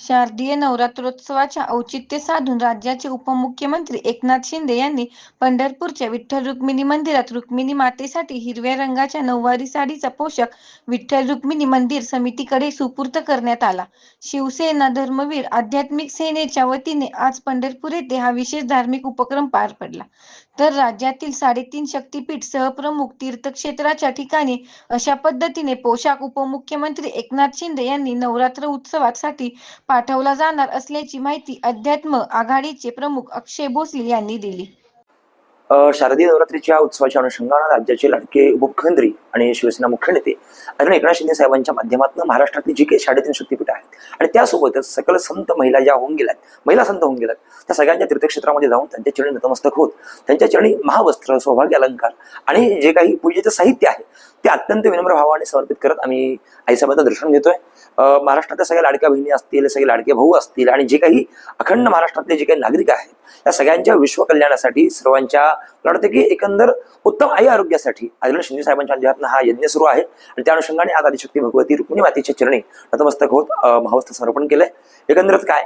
शारदीय नवरात्रोत्सवाच्या औचित्य साधून राज्याचे उपमुख्यमंत्री एकनाथ शिंदे यांनी पंढरपूरच्या विठ्ठल रुक्मिणी मंदिरात रुक्मिणी मातेसाठी हिरव्या रंगाच्या नऊवारी साडीचा पोशाख विठ्ठल रुक्मिणी मंदिर समितीकडे सुपूर्त करण्यात आला. शिवसेना धर्मवीर आध्यात्मिक सेनेच्या वतीने आज पंढरपूर येथे हा विशेष धार्मिक उपक्रम पार पडला. तर राज्यातील साडेतीन शक्तीपीठ सहप्रमुख तीर्थक्षेत्राच्या ठिकाणी अशा पद्धतीने पोशाख उपमुख्यमंत्री एकनाथ शिंदे यांनी नवरात्र उत्सवासाठी पाठवला जाणार असल्याची माहिती अध्यात्म आघाडीचे प्रमुख अक्षय भोसले यांनी दिली. शारदीय नवरात्रीच्या उत्सवाच्या अनुषंगाने राज्याचे लाडके उपमुख्यमंत्री आणि शिवसेना मुख्य नेते अजून एकनाथ शिंदे साहेबांच्या माध्यमातून महाराष्ट्रातली जी काही साडेतीन शक्तीपीठ आहेत आणि त्यासोबतच सकल संत महिला ज्या होऊन गेल्यात महिला संत होऊन गेल्यात त्या सगळ्यांच्या तीर्थक्षेत्रामध्ये जाऊन त्यांच्या चरणी नतमस्तक होत त्यांच्या चरणी महावस्त्र सौभाग्य अलंकार आणि जे काही पूजेचं साहित्य आहे ते अत्यंत विनम्र भावाने समर्पित करत आम्ही आईसाहेबांचं दर्शन घेतोय. महाराष्ट्रातल्या सगळ्या लाडक्या बहिणी असतील सगळे लाडके भाऊ असतील आणि जे काही अखंड महाराष्ट्रातले जे काही नागरिक आहेत त्या सगळ्यांच्या विश्व कल्याणासाठी सर्वांच्या मला वाटतं की एकंदर उत्तम आई आरोग्यासाठी आदरणीय शिंदे साहेबांच्या अध्यात्म हा यज्ञ सुरू आहे. आणि त्या अनुषंगाने आज आदिशक्ती भगवती रुक्मिणी मातीचे चरणी नतमस्तक होत अ, समर्पण केलंय. एकंदरच काय?